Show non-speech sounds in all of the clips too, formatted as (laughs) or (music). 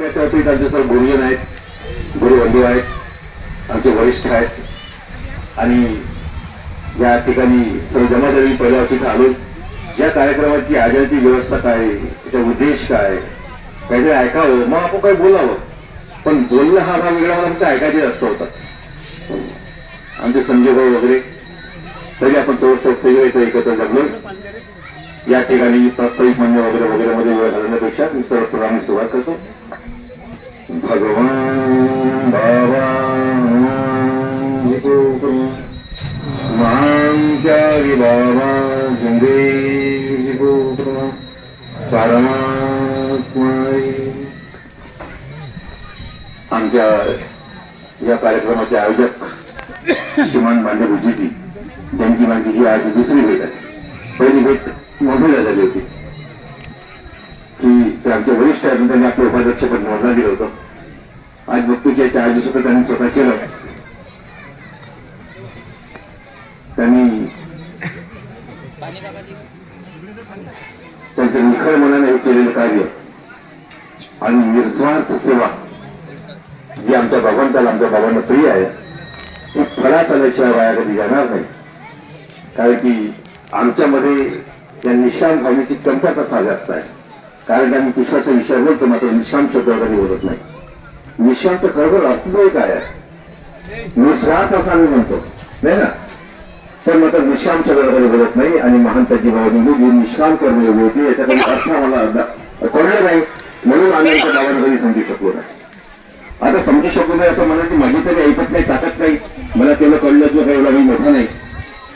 त्याच्या आमचे सर गुरुजन आहेत गुरुबंधू आहेत आमचे वरिष्ठ आहेत. आणि या ठिकाणी सर्व जमा झाली पहिल्या वर्षी आलो. या कार्यक्रमाची आजची व्यवस्था काय आहे, त्याचा उद्देश काय आहे, काहीतरी ऐकावं. मग आपण काही बोलावं. पण बोलणं हा भाग वेगळा मला फक्त ऐकायचे जास्त होता. आमचे संजय भाऊ वगैरे तरी आपण सर्व सब- सगळे इथं एकत्र जगलो या ठिकाणी प्रास्ताविक मंडळ वगैरे वगैरे मध्ये वेळ घालवण्यापेक्षा मी सर्व प्रोग्रामची सुरुवात करतो. भगवान बाबा मामच्या बाबा जिंदे परमात्माई आमच्या या कार्यक्रमाचे आयोजक श्रीमान मान्य भुजीजी त्यांची माझी ही आज दुसरी भेट आहे पहिली भेट मोबाईलला झाली होती की आमच्या वरिष्ठ आहेत त्यांनी आपलं उपाध्यक्षपद मोडला दिलं होतं आज भक्तीच्या चार दिवसात त्यांनी स्वतः केलं. त्यांनी त्यांचं निखळ मनाने हे केलेलं कार्य. आणि निस्वार्थ सेवा जी आमच्या भगवंताला आमच्या बाबांना प्रिय आहे ती फळा चालल्याशिवाय वाया कधी जाणार नाही. कारण की आमच्यामध्ये या निष्काम भावनेची कमतरता फार जास्त आहे. कारण की आम्ही कुशाचा विषय बोलतो मात्र निष्काम शब्द कधी बोलत नाही. निष्काम खरोखर अर्थच काय आहे? निस्वार्थ असं आम्ही म्हणतो नाही ना? पण मात्र निष्काम शब्द कधी बोलत नाही आणि महांताची भावनी जी निष्काम करणे योग्य होती याच्याकडे अर्थ मला कळलं नाही म्हणून आम्ही आमच्या गावाला कधी समजू शकलो नाही. आता समजू शकलो नाही असं म्हणा की माझी तरी ऐकत नाही ताकद नाही. मला तेवढं कळलं किंवा काही एवढा मी मोठा नाही.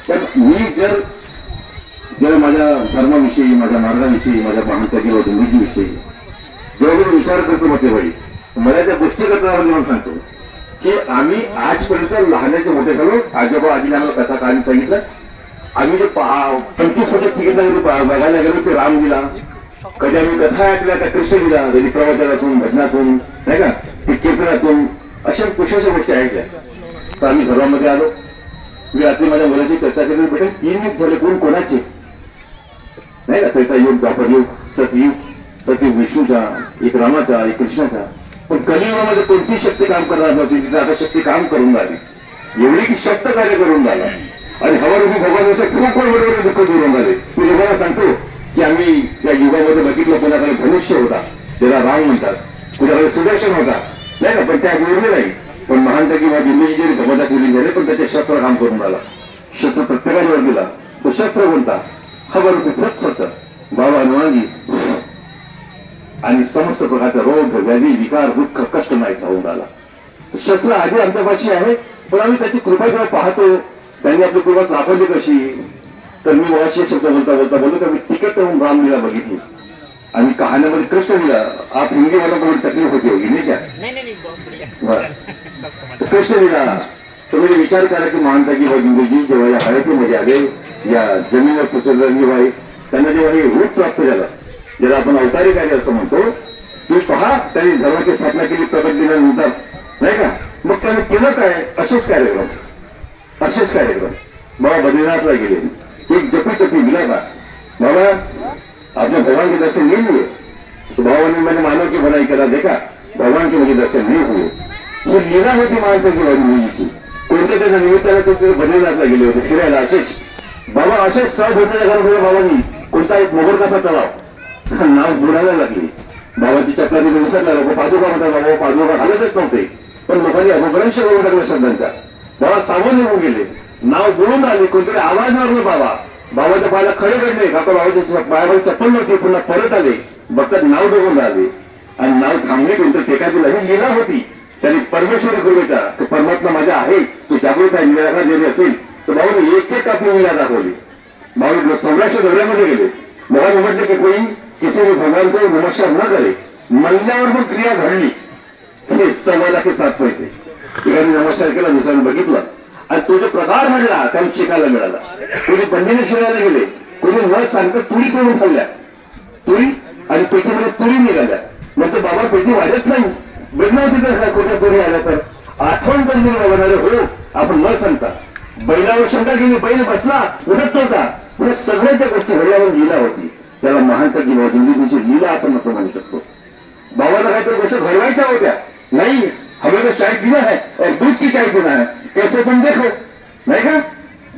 पण मी जर जर माझ्या धर्माविषयी माझ्या मार्गाविषयी माझ्या महानता भावनी विषयी जेव्हा मी विचार करतो मग तेव्हा मला त्या गोष्टी करताना म्हणून सांगतो. की आम्ही आजपर्यंत लहानाचे मोठे झालो आजोबा आजीला आम्हाला कथा कहाणी सांगितलं. आम्ही जे पंचवीस वर्षात तिकीट बघायला गेलो ते राम दिला कधी आम्ही कथा ऐकल्या त्या कृष्ण दिला कधी प्रवचनातून भजनातून नाही का? ते कीर्तनातून अशा कुशाशा गोष्टी ऐकल्या. तर आम्ही घरामध्ये आलो. मी रात्री माझ्या मुलाची चर्चा केली भेटेल तीन युग झाले कोण कोणाचे? नाही का? त्रेता युग द्वापर युग सतयुग सतयुग विष्णूचा एक रामाचा एक कृष्णाचा. पण कलियुगामध्ये कोणती शक्ती काम करणार नव्हती तिथे आता शक्ती काम करून राहिली. एवढी की शब्द कार्य करून राहिला. आणि हवारूपी भगवान असं खूप बरोबर दुःख करून झाले मी लोकांना सांगतो की आम्ही त्या युगामध्ये बघितलं कोणाकडे धनुष्य होता त्याला राम म्हणतात. कुणाकडे सुदर्शन होता नाही ना पण त्या उरले नाही. पण महानता किंवा दिल्लीची जरी भगवता केली झाले पण त्याचे शस्त्र काम करून राहिला. शस्त्र प्रत्येकावर दिला. तो शस्त्र कोणता? खबर कुठलंच होतं. बाबा हनुमानजी आणि समस्त प्रकारचा रोग व्याधी विकार दुःख कष्ट नाही होऊन आला शस्त्र आधी आमच्यापाशी आहे पण आम्ही त्याची कृपा जेव्हा पाहतो. त्यांनी आपली कृपा सापडली कशी? तर मी एक शब्द बोलता बोलता बोललो की मी तिकट होऊन रामलीला बघितली. आणि कहाण्यामध्ये कृष्ण लिला आप हिंदी मला कोणी तकलीफ होती होगी नाही क्या? नहीं नहीं नहीं बहुत बढ़िया। बरं. कृष्ण लिला तुम्ही विचार करा की महानता की जी जेव्हा या हळदीमध्ये आले या जमिनीवर पुचरलेली बाई त्यांना जेव्हा हे रूप ज्याला आपण असं म्हणतो की पहा त्यांनी धर्माची स्थापना केली प्रगत दिल्यानंतर नाही का? मग त्याने केलं काय? असेच कार्यक्रम. असेच कार्यक्रम. बाबा बद्रीनाथला गेले. एक जपी तपी दिला का बाबा आपने भगवान के दर्शन नहीं हुए तो भगवान ने मैंने मानव की भलाई करा देखा. भगवान के मुझे म्हणजे दर्शन नहीं हुए ही लीला होती मानते की मुलीची. कोणत्या त्याच्या निमित्ताने ते बद्रीनाथला गेले होते? फिरायला असेच. बाबा असेच सहज होते बाबांनी कोणता एक मोगर कसा चलाव (laughs) नाव बुडायला लागले. बाबाची चपला तिथे विसरला लोक पादुका म्हणतात बाबा पादुका घालतच नव्हते. पण लोकांनी अपभ्रंश करून टाकला शब्दांचा. बाबा सावध होऊन गेले. नाव बोलून आले कोणतरी आवाज मारलो बाबा. बाबाच्या पायाला खडे घडले काका बाबाच्या पायावर चप्पल नव्हती पुन्हा परत आले. बघतात नाव डोकून राहिले. आणि नाव थांबले कोणतं टेका दिला ही लीला होती. त्याने परमेश्वर कृपेचा तो परमात्मा माझा आहे. तो जागृत आहे निराकार जरी असेल तर बाबाने एक एक आपली लीला दाखवली. भाऊ सौराष्ट्र दौऱ्यामध्ये गेले. मला म्हटलं की कोणी किसी भी भगवान को न करे म्हणल्यावर पण क्रिया घडली. हे सव्वा सात पैसे. एकाने नमस्कार केला दुसऱ्याने बघितलं. आणि तो जो प्रकार घडला त्याला शिकायला मिळाला. कोणी बंदीने शिवायला गेले. कोणी न सांगता तुरी करून खाल्ल्या. तुरी आणि पेटीमध्ये तुरी निघाल्या. मग बाबा पेटी वाजत नाही. बदनावती जर कुठल्या तुरी आल्या तर? आठवण पण दिली हो आपण न सांगता. बैलावर शंका केली बैल बसला उठत नव्हता. म्हणजे सगळ्या त्या गोष्टी घडल्यावर लिहिला होती. त्याला महानता किंवा जिंदगीची लीला आपण असं म्हणू शकतो. बाबाला काहीतरी गोष्ट घडवायच्या होत्या. नाही हमें तो चाय पीना है और दूध की चाय पीना है कैसे तुम देखो नाही का?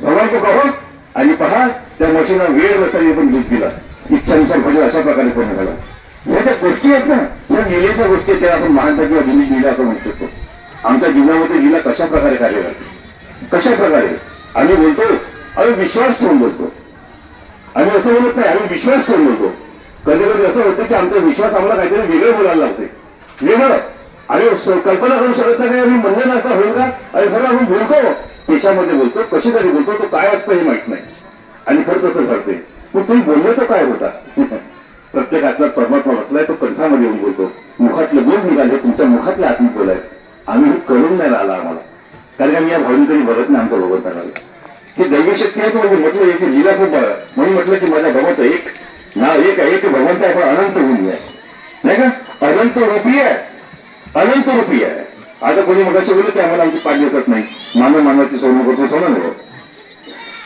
भगवान को कहो आणि पहा त्या म्हशीला वेळ नसताना पण दूध दिला इच्छानुसार म्हणजे अशा प्रकारे पूर्ण झाला ह्या ज्या गोष्टी आहेत ना या लिहिल्याच्या गोष्टी आहेत, त्या आपण महानता किंवा दिली लिहिला असं म्हणू शकतो. आमच्या जीवनामध्ये लिहिला कशा प्रकारे कार्य करते? कशा प्रकारे? आम्ही बोलतो आम्ही विश्वास ठेवून बोलतो. आम्ही असं बोलत नाही आम्ही विश्वास ठेवून बोलतो कधी कधी असं होतं की आमचा विश्वास आम्हाला काहीतरी वेगळं बोलायला लागते. वेगळं. आणि कल्पना करू शकत नाही आम्ही म्हणलं असं होईल का? आणि खरं आपण बोलतो देशामध्ये बोलतो कशी तरी बोलतो तो काय असतं हे माहीत नाही. आणि खरं तसं घडते. मग तुम्ही बोलले तो काय होता? (laughs) प्रत्येक परमात्मा बसलाय तो कंठामध्ये येऊन बोलतो. मुखातले बोल निघाले तुमच्या मुखातल्या आत्मी बोलाय. आम्ही करून नाही राहिला आम्हाला. कारण की आम्ही या भावनी तरी बघत नाही आमच्या भगवंताला ही दैवशक्ती आहे म्हणजे म्हटलं याची लीला खूप बळ म्हणून म्हटलं की माझ्या भगवंत एक ना एक आहे एक भगवंत आहे अनंत होऊन आहे. नाही का? अनंत रुपी आहे. अनंत रुपी आहे. आता कोणी मगाशी बोललं की आम्हाला आमची पाठ दिसत नाही. मानव मानवाची सोनं करतो सोनं नाही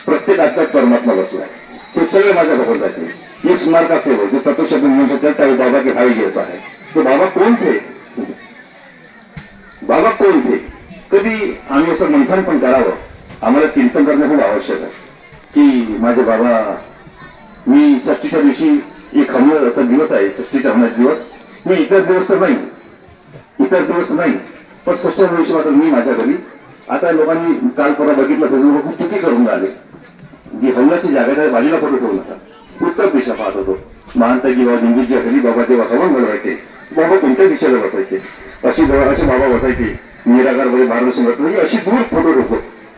प्रत्येक आत्म्यात परमात्मा बसलाय. ते सगळे माझ्या भगवंताचे. मी स्मार का सेवक जो तत्वशब्द म्हणून शकतात त्या बाबा की भाई घ्यायचा आहे. तो बाबा कोण थे? बाबा कोण थे? कधी आम्ही असं मंथन पण करावं आम्हाला चिंतन करणं खूप आवश्यक आहे. की माझे बाबा मी षष्टीच्या दिवशी एक हमल असा दिवस आहे षष्टीचा हमला दिवस. मी इतर दिवस तर नाही. इतर दिवस नाही. पण षष्टीच्या दिवशी मात्र मी माझ्या घरी. आता लोकांनी काल परवा बघितलं फेसबुक खूप चुकी करून राहिले जी हल्ल्याची जागा त्या बाजूला फोटो ठेवून होता. उत्तर दिशा पाहत होतो. महानता किंवा दिंडीच्या घरी बाबा तेव्हा हवन घडवायचे बाबा कोणत्या दिशेला बसायचे? अशी जवळ असे बाबा बसायचे. निराकारमध्ये मार्गदर्शन करतो अशी दूर फोटो ठेवतो.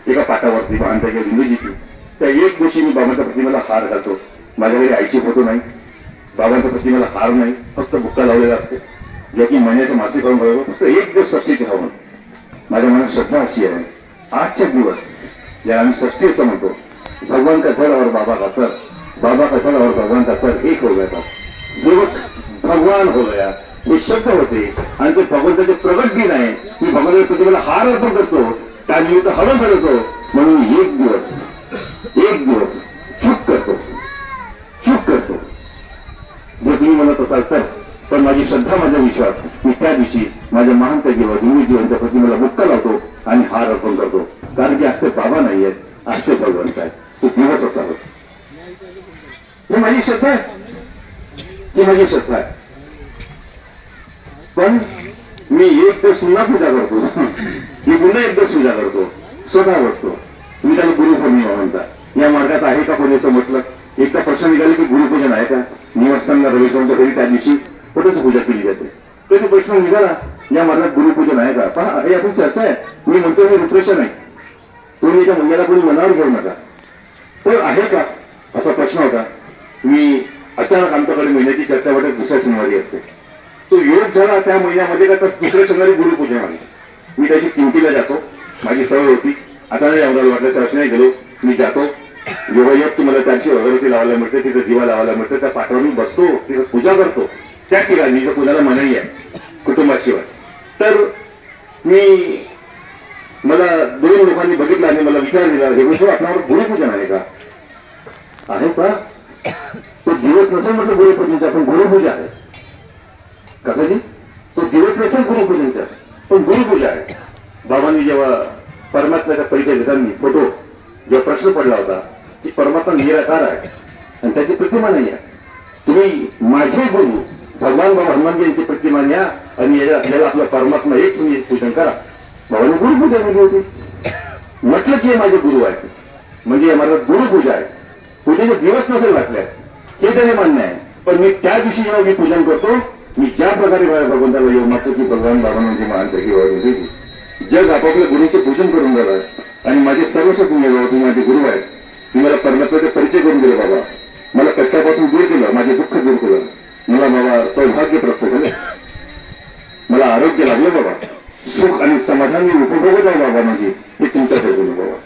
एका पाटावरती महानता किंवा त्या एक दिवशी मी बाबांच्या प्रतिमेला हार घालतो. माझ्या घरी आईचे फोटो नाही. बाबांच्या प्रतिमेला हार नाही. फक्त बुक्का लावलेला असते. जे की महिन्याचं मासिक करून बरोबर फक्त एक दिवस षष्टीचे हवन माझ्या मनात श्रद्धा अशी आहे. आजचे दिवस ज्याला आम्ही षष्टी असं म्हणतो भगवान का धड़ और बाबा का सर बाबा का धड़ और भगवान का सर एक हो गया था सेवक भगवान हो गया हे शब्द होते. आणि ते भगवंताचे प्रगट दिन आहे मी भगवंताच्या प्रतिमेला हार अर्पण करतो. त्या निमित्त हवन करतो. म्हणून एक दिवस एक दिवस चूक करतो. चूक करतो. जर तुम्ही म्हणत असाल तर पण माझी श्रद्धा माझा विश्वास मी त्या दिवशी माझ्या महानता जीवा दिवी जीवनच्या प्रतिमेला मुक्का लावतो आणि हार अर्पण करतो. कारण की आज ते बाबा नाही आहेत आज ते भगवंत आहेत. तो दिवस असावं ही माझी श्रद्धा आहे. ही माझी श्रद्धा आहे. पण मी एक दिवस पुन्हा आहे असं म्हटलं. एकदा प्रश्न निघाले की गुरुपूजन आहे का? मी असताना रविश्वरच्या घरी त्या दिवशी कुठेच पूजा केली जाते. तरी प्रश्न निघाला. या मार्गात गुरुपूजन आहे का? पहा हे आपली चर्चा आहे. मी म्हणतो हे रिप्रेशन नाही तुम्ही याच्या मुलग्याला कोणी मनावर घेऊ नका. तर आहे का? असा प्रश्न होता. मी अचानक आमच्याकडे महिन्याची चर्चा वाटत दुसऱ्या शनिवारी असते. तो योग झाला त्या महिन्यामध्ये का तर दुसऱ्या शनिवारी गुरुपूजन आले मी त्याची किमतीला जातो. माझी सवय होती. आता नाही अमराला वाटलं तर नाही गेलो मी जातो. योगायोग तुम्हाला त्याची अगरबत्ती लावायला मिळते तिथं दिवा लावायला मिळते त्या पाठावर मी बसतो तिथं पूजा करतो. त्या ठिकाणी जिथं कुणाला मनाई आहे? कुटुंबाशिवाय. तर मी मला दोन लोकांनी बघितलं आणि मला विचार दिला हे गोष्ट आपल्यावर गुरुपूजन आहे का? आहे का? तो दिवस नसेल म्हटलं गुरुपूजनचा पण गुरुपूजा आहे. काकाजी तो दिवस नसेल गुरुपूजनचा पण गुरुपूजा आहे. बाबांनी जेव्हा परमात्म्याचा परिचय देताना फोटो जेव्हा प्रश्न पडला होता की परमात्मा निराकार आहे आणि त्याची प्रतिमा नाही आहे. तुम्ही माझे गुरु भगवान बाबा हनुमानजी यांची प्रतिमा न्या आणि आपल्याला आपला परमात्मा एक तुम्ही पूजन करा. बाबांनी गुरुपूजा केली होती. म्हटलं की हे माझे गुरु आहेत. म्हणजे या मार्गात गुरुपूजा आहे. पूजेचे दिवस नसेल वाटल्यास हे त्याने मान्य आहे. पण मी त्या दिवशी जेव्हा मी पूजन करतो मी ज्या प्रकारे भगवंताला येऊ मागतो की भगवान बाबा म्हणजे महान पैकी जग आपापल्या गुरुचे पूजन करून झालं आणि माझे सर्वस्व तुम्ही तुम्ही माझे गुरु आहेत. मी मला परमात्म्याचा परिचय करून दिला बाबा. मला कष्टापासून दूर केलं माझे दुःख दूर केलं. मला बाबा सौभाग्य प्राप्त झालं. मला आरोग्य लागलं बाबा. सुख आणि समाधान मी उपभोगत आहे बाबा माझी. हे तुमच्या करून बाबा.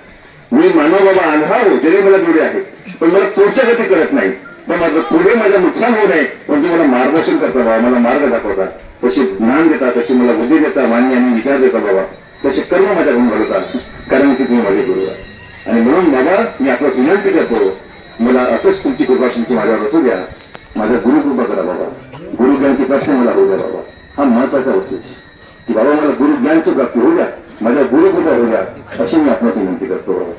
मी मानव बाबा आंधळा हो जरी मला जोडे आहे. पण मला पुढच्या गती करत नाही. पण माझं पुढे माझं नुकसान होऊ नये पण तुम्ही मला मार्गदर्शन करता बाबा. मला मार्ग दाखवता. तसे ज्ञान देता तशी मला बुद्धी देता मान्य आणि विचार देता बाबा. तसे कर्म माझ्याकडून घडवता. कारण की तुम्ही माझे गुरु आहे आणि म्हणून बाबा मी आपल्यास विनंती करतो मला असंच तुमची कृपा तुमची माझ्यावर असू द्या. माझ्या गुरु कृपा करा बाबा. गुरु ज्ञानची मला होऊ द्या बाबा. हा महत्त्वाचा उद्देश की बाबा मला गुरु ज्ञानची प्राप्ती होऊ द्या. माझ्या गुरुकृपा होऊ द्या. अशी मी आपणाची विनंती करतो बाबा.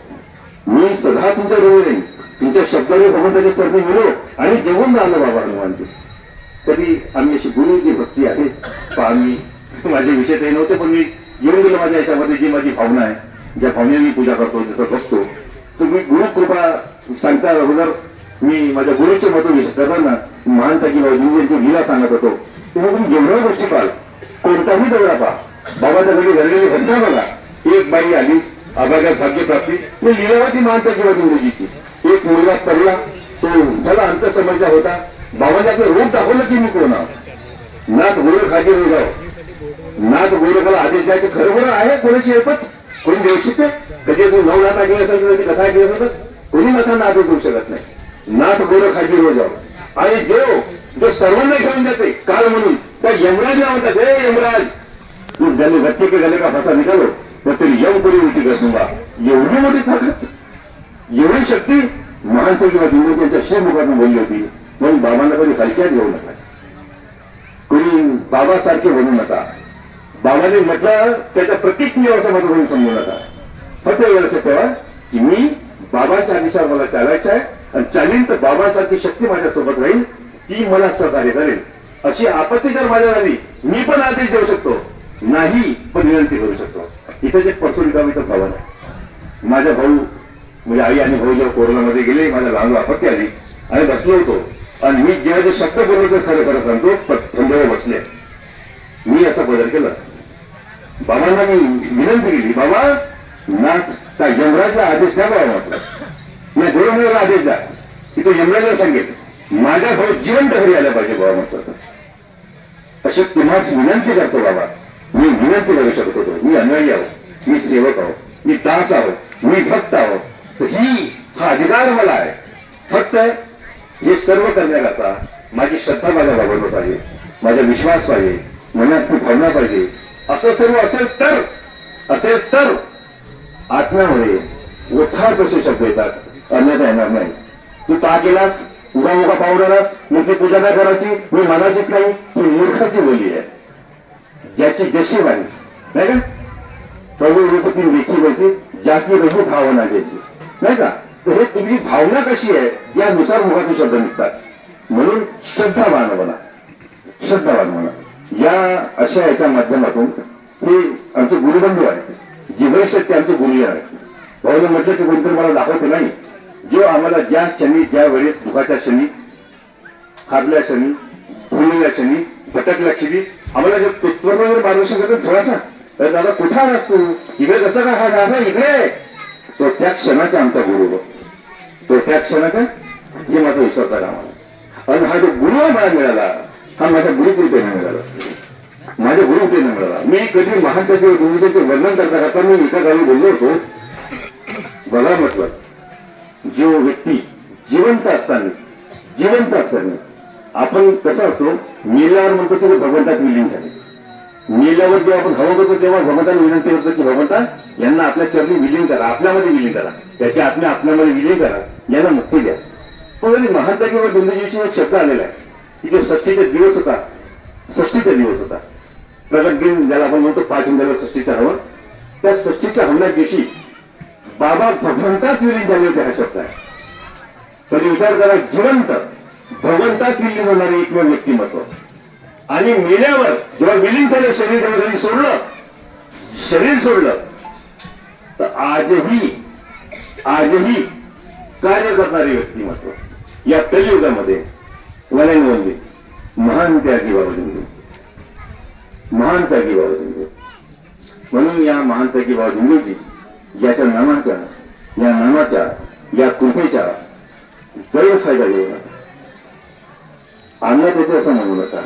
मी सदा तुमच्या रोज नाही तुमच्या शब्दाने भगवंताच्या चरणी मिळो आणि जेवून राहिलो बाबा हनुमानजी. तरी आम्ही अशी गुरुची भक्ती आहे. पहा मी माझे विषय काही नव्हते पण मी येऊन गेलो माझ्या याच्यामध्ये जी माझी भावना आहे. ज्या भावनेने मी पूजा करतो जसं बघतो तर मी गुरु कृपा सांगता अगोदर मी माझ्या गुरुचे महत्त्व विषय करताना महानता की यांची लीला सांगत होतो. तेव्हा तुम्ही जेवढ्या गोष्टी पाहाल कोणताही दौरा पहा बाबाच्या घरी घडलेली घटना बघा. एक बाई आली अभागात भाग्यप्राप्ती ही लीलावती महानता किंवा गुरुजीची. एक मुलगा पडला तो झाला अंतसमयचा होता. बाबाजाचं आपलं रूप दाखवलं की मी कोण नाथ गुरु खाजी रोगाव हो? नाथ गोरखाला आदेश द्यायचे खरं बरं आहे कोणाची ऐपत कोणी देऊ शकते कधी तू नऊ नाथ ऐकली असेल तर कधी कथा ऐकली असेल तर कोणी नाथांना आदेश देऊ शकत नाही. नाथ गोरख हाजी रोजाव आणि देव जो सर्वांना घेऊन जाते काल म्हणून त्या यमराजला म्हणतात हे यमराज. तू झाले बच्चे के गले का फसा निघालो तर तरी यम कोणी उलटी कर तुम्हा एवढी मोठी ताकद एवढी शक्ती महानता किंवा दिंडोकीच्या शिवमुखातून बोलली होती. म्हणून बाबांना कधी हलक्यात घेऊ नका. कोणी बाबासारखे बनू नका. बाबाने म्हटलं त्याचा प्रतीक मी असं माझं म्हणून समजू नका. फक्त एवढं तेव्हा की मी बाबाच्या आदेशावर मला चालायचं आहे आणि चालीन तर बाबांसारखी शक्ती माझ्यासोबत राहील ती मला सहकार्य करेल. अशी आपत्ती जर माझ्यावर आली मी पण आदेश देऊ शकतो. नाही पण विनंती करू शकतो. इथे जे परसोरी गाव इथं भवन आहे. माझा भाऊ म्हणजे आई आणि भाऊ जेव्हा कोरोनामध्ये गेले माझ्या लहान आपत्ती आली आणि बसलो होतो. आणि मी जेव्हा जे शब्द बोललो ते खरं खरं सांगतो पंधरा बसले. मी असा बदल केला. बाबांना मी विनंती केली बाबा ना त्या यमराजला आदेश द्या बाबा म्हटलं नाही गुरुदेवाला आदेश द्या. की तो यमराजला सांगेल माझ्या भाऊ जिवंत घरी आला पाहिजे बाबा म्हटलं अशी तुम्हाला विनंती करतो बाबा. मी विनंती करू शकत होतो मी अनुयायी आहो. मी सेवक आहो. मी दास आहो. मी भक्त आहो. तर ही हा अधिकार मला आहे. फक्त हे सर्व करण्याकरता माझी श्रद्धा माझ्या बाबत पाहिजे. माझा विश्वास पाहिजे. मनात ती भावना पाहिजे. असं सर्व असेल तर असेल तर आत्म्यामध्ये उठार कसे शब्द येतात? अन्यथा येणार नाही. तू का केलास? उगा उगा पावडलास मग ती पूजा काय करायची? मी मनाचीच नाही ती मूर्खाची बोली आहे. ज्याची जशी वाणी नाही का? प्रभू रूपती लेखी वैसे ज्याची रघु भावना ज्याची नाही का? तर हे तुमची भावना कशी आहे यानुसार मुखातून शब्द निघतात. म्हणून श्रद्धावान बना श्रद्धावान म्हणा. या अशा याच्या माध्यमातून हे आमचे गुरुबंधू आहेत. जिव्हेश ते आमचे गुरु आहेत. भाऊने म्हटलं की कोणतरी मला दाखवते नाही. जो आम्हाला ज्या क्षणी ज्या वेळेस दुखाच्या क्षणी हारल्या क्षणी फुललेल्या क्षणी भटकल्या क्षणी आम्हाला जे तत्वज्ञानावर मार्गदर्शन करतो थोडासा तर दादा कुठं आलास तू? इकडे कसं का? हा दादा इकडे आहे. तो त्या क्षणाचा आमचा गुरु तो त्या क्षणाचा हे माझा विसरता आम्हाला आणि हा जो गुरु मला मिळाला हा माझ्या गुरुकृपेनं मिळाला. माझ्या गुरुकृपेनं मिळाला. मी कधी महात्माचे गुरुचे वर्णन करता करता मी एका गावी बोललो होतो? बघा म्हटलं. जो व्यक्ती जिवंत असताना जिवंत असताना आपण कसं असतो? मेल्यावर म्हणतो की भगवंतात विलीन झाले. मेल्यावर जेव्हा आपण हवं करतो तेव्हा भगवंताला विनंती करतो की भगवंता यांना आपल्या चरणी विलीन करा आपल्यामध्ये विलीन करा. त्याच्या आत्म्या आपल्यामध्ये विलीन करा. यांना मुक्ती द्या. पण महात्मा किंवा बिंदूजीची एक शब्द आलेला आहे की जो षष्टीचा दिवस होता. षष्टीचा दिवस होता. प्रगट ज्याला आपण म्हणतो पाच इंद्राला षष्टीचा हवन. त्या षष्टीच्या हवल्या दिवशी बाबा भगवंतात विलीन झाले होते हा शब्द आहे. कधी विचार करा जिवंत भगवंतात विलीन होणारे एकमेव व्यक्तिमत्व. आणि मेल्यावर जेव्हा विलीन झालं शरीर जेव्हा त्यांनी सोडलं शरीर सोडलं तर आजही आजही कार्य करणारे व्यक्तिमत्व या कलियुगामध्ये वनवंदी महान त्यागी बाबा महान त्यागी बाबा म्हणून या महान त्यागी बाबा याच्या नामाच्या या नामाच्या या कृपेच्या गैरफायदा घेऊ नका अन्नात येते असं म्हणू नका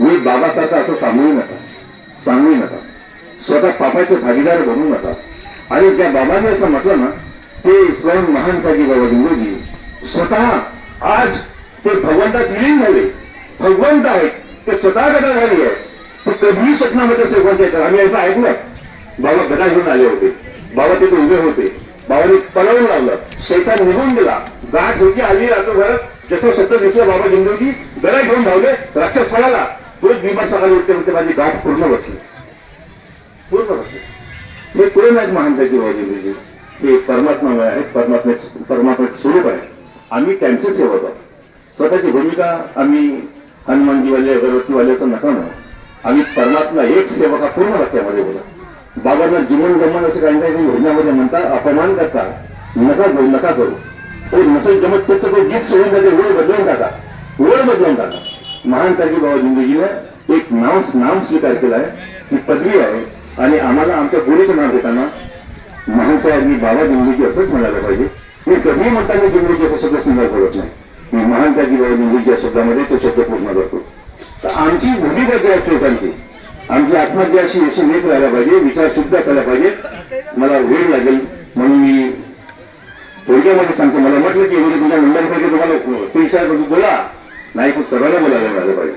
मी बाबासारखा असं सांगू नका सांगू नका स्वतः पापाचे भागीदार बनू नका आणि त्या बाबाने असं म्हटलं ना ते स्वयं महान त्यागी बाबा लिंगोजी स्वतः आज ते भगवंतात विलीन झाले. भगवंत आहेत. ते स्वतः गदा झाली आहे. ते कधीही स्वप्नामध्ये सेवकांचे येतात आम्ही असं ऐकलं बाबा गदा घेऊन आले होते. बाबा तिथे उभे होते. बाबाने पळवून लावलं. शैतान निघून गेला. गाठ होती आली रातो घरात जसं सतत दिसलं बाबा लिंगोजी गदा घेऊन धावले. राक्षस पळाला. तोच भीमा सकाळी उठते म्हणते माझी गाठ पूर्ण बसली. पूर्ण बसली. हे पुढे त्याची बाबा बाबाजी हे परमात्मा आहेत परमात्मा परमात्म्याचे स्वरूप आहे. आम्ही त्यांचे सेवक आहोत स्वतःची भूमिका आम्ही हनुमानजीवाले अगरबत्तीवाल्याचं नका म्हणू. आम्ही परमात्मा एक सेवक हा पूर्ण वाक्यामध्ये बोला. बाबांना जीवन जमन असं काही काही योजनामध्ये म्हणता अपमान करता नका करू नका करू. ते नसेल जमत तर गीत सोडून जाते वेळ बदलून टाका. वेळ बदलून टाका. महान तारखी बाबा जिंदगीनं एक नाव नाम स्वीकार केला आहे ही पदवी आहे आणि आम्हाला आमच्या गुरुचं नाव देताना महानता मी बाबा जिंदगी असंच म्हणायला पाहिजे. मी कधीही म्हणताना जिंदगी असं शब्द सुंदर बोलत नाही. महानता की बाबा जिंदगी शब्दामध्ये तो शब्द पूर्ण करतो. तर आमची भूमिका जी असते त्यांची आमची आत्महत्या अशी अशी नेत राहायला पाहिजे विचार शुद्ध करायला पाहिजे. मला वेळ लागेल म्हणून मी थोडक्यामध्ये सांगतो. मला म्हटलं की म्हणजे तुमच्या मुलांसाठी तुम्हाला ते विचार करतो बोला. नाही पण सर्वांना बोलायला मिळालं पाहिजे.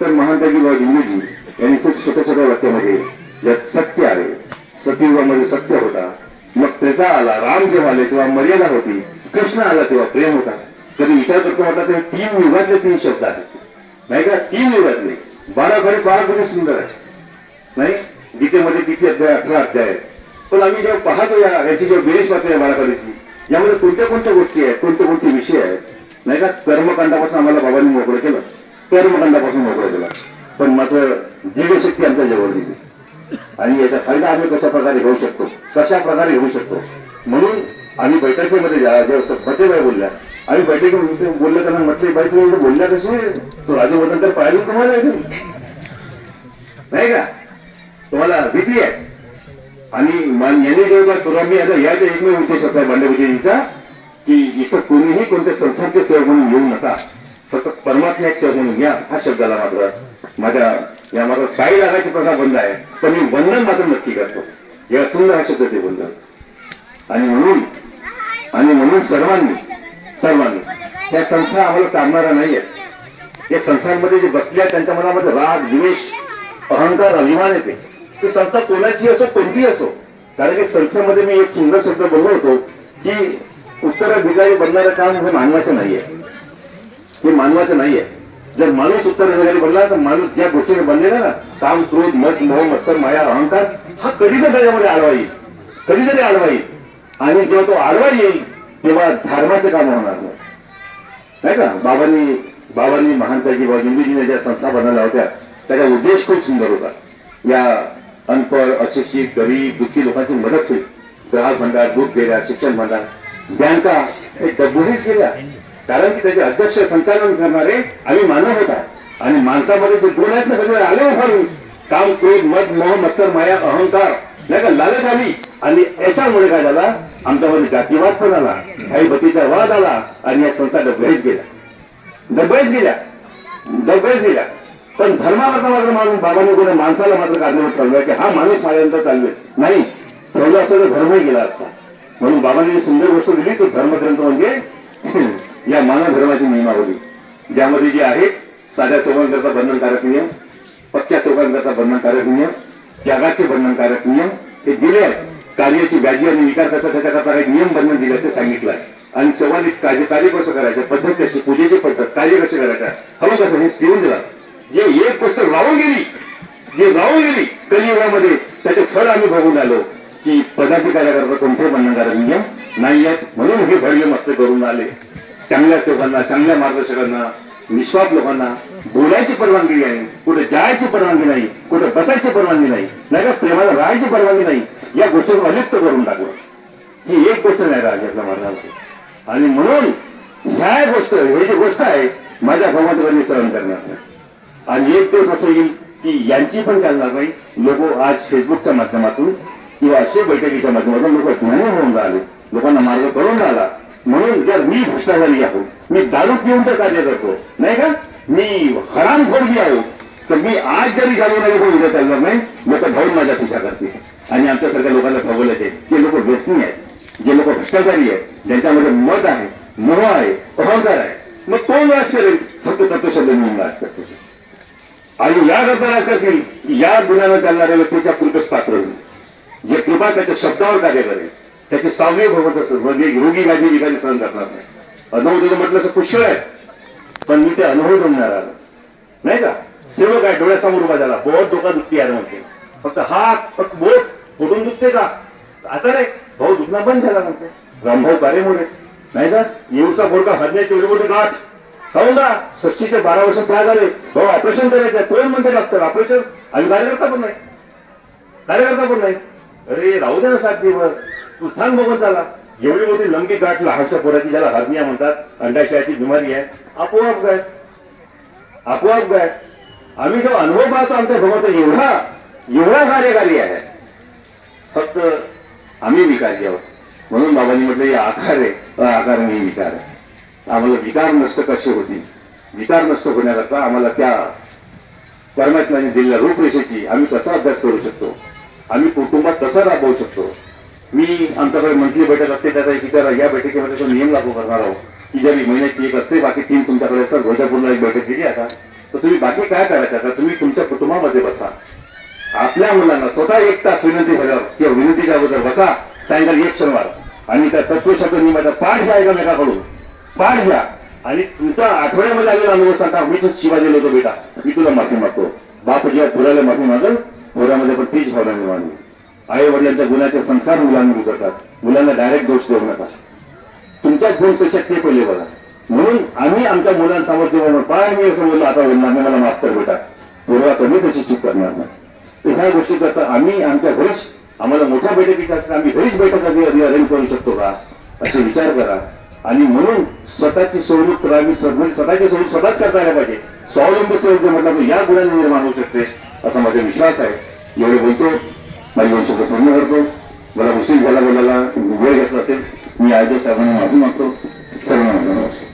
तर महानताजी बाबा इंग्रजी यांनी खूप छोट्या छोट्या वाक्यामध्ये ज्यात सत्य आहे. सतयुगामध्ये सत्य होता. मग त्याचा आला राम जेव्हा आले तेव्हा मर्यादा होती. कृष्ण आला तेव्हा प्रेम होता. कधी विचार करतो म्हटलं तर तीन युगातले तीन शब्द आहेत. नाही का? तीन युगातले बारा खरे बारा खरे सुंदर आहे. नाही? गीतेमध्ये किती अध्याय अठरा अध्याय आहेत. पण आम्ही जेव्हा पाहतो या याची जेव्हा बेरीज पाहतो या बाराखडीची यामध्ये कोणत्या कोणत्या गोष्टी आहेत? कोणते कोणते विषय आहेत? नाही का? कर्मकांडापासून आम्हाला बाबांनी मोकळं केलं. कर्मकांडापासून मोकळं केलं. पण मात्र जीवशक्ती आमच्या जवळ दिली आणि याचा फायदा आम्ही कशा प्रकारे घेऊ शकतो? कशा प्रकारे घेऊ शकतो? म्हणून आम्ही बैठकीमध्ये ज्या जेव्हा फतेबाई बोलल्या आम्ही बैठकीमध्ये बोलले त्यांना म्हटले बाई तुम्ही एवढं बोलल्या कसे तो राजू वदन तर पाहिजे तुम्हाला नाही का? तुम्हाला भीती आहे. आणि मान्याने जेव्हा तुला मी आता याचा एकमेव उद्देश असा आहे की इथं कोणीही कोणत्या संस्थांचे सेवक म्हणून येऊ नका. फक्त परमात्म्याचे म्हणून या हा शब्दाला मात्र माझ्या या मात्र काही लागायची प्रथा बंद आहे. पण मी वंदन मात्र नक्की करतो. या सुंदर हा शब्द ते बंधन आणि म्हणून आणि म्हणून सर्वांनी सर्वांनी. त्या संस्था आम्हाला काढणाऱ्या नाही आहेत या संस्थांमध्ये जे बसले आहेत त्यांच्या मनामध्ये राग द्वेष अहंकार अभिमान येते. ती संस्था कोणाची असो कोणती असो कारण की संस्थेमध्ये मी एक सुंदर शब्द बोललो होतो की उत्तराधिकारी बनणारं काम हे मानवाचं नाहीये. हे मानवाचं नाहीये. जर माणूस उत्तराधिकारी बनला तर माणूस ज्या गोष्टीने बनलेला ना काम क्रोध मत मोह मत्सर माया अहंकार हा कधीच त्याच्यामध्ये आडवा येईल. कधीतरी आडवा येईल. आणि जेव्हा तो आडवा येईल तेव्हा धर्माचे काम होणार नाही. नाही का? बाबांनी बाबांनी महानता किंवा हिंदूजीने ज्या संस्था बनवल्या होत्या त्याचा उद्देश खूप सुंदर होता. या अनपढ अशिक्षित गरीब दुःखी लोकांची मदत होईल. ग्राहक भंडार दूध फेऱ्या शिक्षण भंडार बँका हे डबुहीच गेल्या. कारण की त्याचे अध्यक्ष संचालन करणारे आम्ही मानव होता. आणि माणसामध्ये जे गुण आहेत ना सगळे आले उभारून. काम क्रोध मत मोह मत्सर माया अहंकार नाही का लालच आली. आणि याच्यामुळे काय झाला? आमच्यामध्ये जातीवाद पण आला काही बतीचा वाद आला आणि या संस्था डबळेच गेल्या. डबळेच गेल्या. डबळेच गेल्या. पण धर्माकरता मात्र माणूस बाबांनी कोणी माणसाला मात्र काढण्यावर ठरवलं की हा माणूस माझ्यानंतर चालवेल नाही ठेवलं असं तर धर्मही गेला असता. म्हणून बाबांनी सुंदर गोष्ट दिली तो धर्मग्रंथ म्हणजे (clears throat) या मानव धर्माची नियमावली ज्यामध्ये जे आहे साध्या सेवांकरता बंधनकारक नियम पक्क्या सेवांकरता बंधनकारक नियम त्यागाचे बंधनकारक नियम हे दिले आहेत. कार्याची व्याजी आणि विकार कसा त्याच्याकरता काही नियम बंधन दिले ते सांगितलं आहे. आणि सेवानी कार्य कार्य कसं करायचं? पद्धत कशी पूजेची पद्धत कार्य कसे करायचं? हवं कसं हे शिवून दिला. जे एक गोष्ट राहून गेली जे राहून गेली कलियुगामध्ये त्याचे फळ आम्ही बघून आलो. की पदाधिकाऱ्याकरता कोणते बंधनकारक नियम नाही आहेत? म्हणून हे भव्य मस्त करून आले. चांगल्या सेवकांना चांगल्या मार्गदर्शकांना निस्वाप लोकांना बोलायची परवानगी आहे कुठे जायची परवानगी नाही कुठे बसायची परवानगी नाही नाही का प्रेमाला राहायची परवानगी नाही या गोष्टीवर अलिप्त करून टाकलं ही एक गोष्ट नाही राज्यातल्या मार्गामध्ये आणि म्हणून ह्या गोष्ट हे जी गोष्ट आहे माझ्या भगवंतांनी सहन करणार नाही. आणि एक दिवस असं येईल की यांची पण चालणार नाही. लोक आज फेसबुकच्या माध्यमातून किंवा असे बैठकीच्या माध्यमातून लोक ज्ञानी होऊन राहिले. लोकांना मार्ग करून राहिला. म्हणून जर मी भ्रष्टाचारी आहो मी दारू पिऊन तर कार्य करतो. नाही का? मी हरामखोरगी आहो. तर मी आज जरी घालू नाही कोण उद्या चालणार नाही लोक धावून माझ्या पिछा करते आणि आमच्यासारख्या लोकांना खवलं जे लोक व्यसनी आहेत जे लोक भ्रष्टाचारी आहेत ज्यांच्यामध्ये मत आहे मोह आहे अहंकार आहे मग कोण राज करेल. फक्त तत्वशब्द म्हणून राज करतो. आणि या करता राज करतील या गुन्ह्यानं चालणाऱ्या व्यक्तीच्या कृपेस पात्र होईल. जे कृपा त्याच्या शब्दावर कार्य करेल त्याची सावली भगवत असेल म्हणजे रोगी गाजी विकारी सहन करणार नाही. अनुभव तुझं म्हटलं असं पुष्कळ आहे पण मी ते अनुभव जमणार आलो. नाही का? सेवक आहे डोळ्यासमोर उभा झाला. बहुत डोका दुखती आहे म्हणते. फक्त हात फक्त बोट फोडून दुखते का? आता रे भाऊ दुखणं बंद झाला म्हणते. रामभाऊ बारे मोरे. नाही का? येऊचा बोडका हरण्याचे एवढे मोठे गाठ. काहून ना सच्चीचे बारा वर्ष काय झाले भाऊ ऑपरेशन करायचं कोण म्हणते डॉक्टर ऑपरेशन आणि कार्यकर्ता पण नाही. कार्यकर्ता पण नाही. अरे राहू दे ना सात दिवस. तू सांग बघत झाला एवढी मोठी लंबी गाठ लहानशा पोराची ज्याला हरनिया म्हणतात अंडाशयाची बिमारी आहे. आपोआप गाय आपोआप गाय आम्ही जेव्हा अनुभव पाहतो आमच्या भगवंत एवढा एवढा कार्यकारी आहे. फक्त आम्ही विकारी आहोत. म्हणून बाबांनी म्हटलं हे आकार आहे. आकार मी विकार आहे. आम्हाला विकार नष्ट कसे होतील? विकार नष्ट होण्याकरता आम्हाला त्या परमात्म्याने दिलेल्या रूपरेषेची आम्ही कसा अभ्यास करू शकतो? आम्ही कुटुंबात कसं राबवू शकतो? मी आमच्याकडे मंथली बैठक असते त्याचा एक विचार या बैठकीमध्ये तो नियम लागू करणार आहोत. की जरी महिन्याची एक असते बाकी तीन तुमच्याकडे असतात. रोजापूरला एक बैठक केली आता. तर तुम्ही बाकी काय करायचं आता तुम्ही तुमच्या कुटुंबामध्ये बसा. आपल्या मुलांना स्वतः एक तास विनंती झाल्यावर किंवा विनंतीच्या अगोदर बसा सायंकाळी एक शनिवार. आणि त्या तत्वशब्द नियमाचा पाठ घ्या एकामेकाकडून. पाठ घ्या. आणि तुमचा आठवड्यामध्ये आलेला अनुभव सांगा मी तू शिवाजी होतो बेटा. मी तुला माफी मागतो. बाप जेव्हा पुराला माफी मागल पुरामध्ये पण तीच भावना निर्माण होईल. आई वडिलांच्या गुणाचे संस्कार मुलांवर करतात. मुलांना डायरेक्ट दोष देऊ नका. तुमच्या गुणपेक्षा ते पहिले बघा. म्हणून आम्ही आमच्या मुलांसमोर जेव्हा पाय मी असं बोललो आता बोलणार नाही मला माफ कर बेटा. पूर्वा कमी तशी चूक करणार नाही. ह्या गोष्टी करता आम्ही आमच्या घरीच आम्हाला मोठ्या बैठकीच्या आम्ही घरीच बैठक अरेंज करू शकतो का? असे विचार करा. आणि म्हणून स्वतःची सोडणूक करा मी स्वतःची सोडणूक स्वतःच करता आल्या पाहिजे. स्वावलंबी सेवक म्हटलं या गुणांनी निर्माण होऊ शकते. असा माझा विश्वास आहे. एवढे बोलतो माझी दोन शब्द पूर्ण करतो. मला उशीर झाला बोलायला वेळ घेतला असेल मी आयोजक साहेबांना माफी मागतो. सर्वांना धन्यवाद.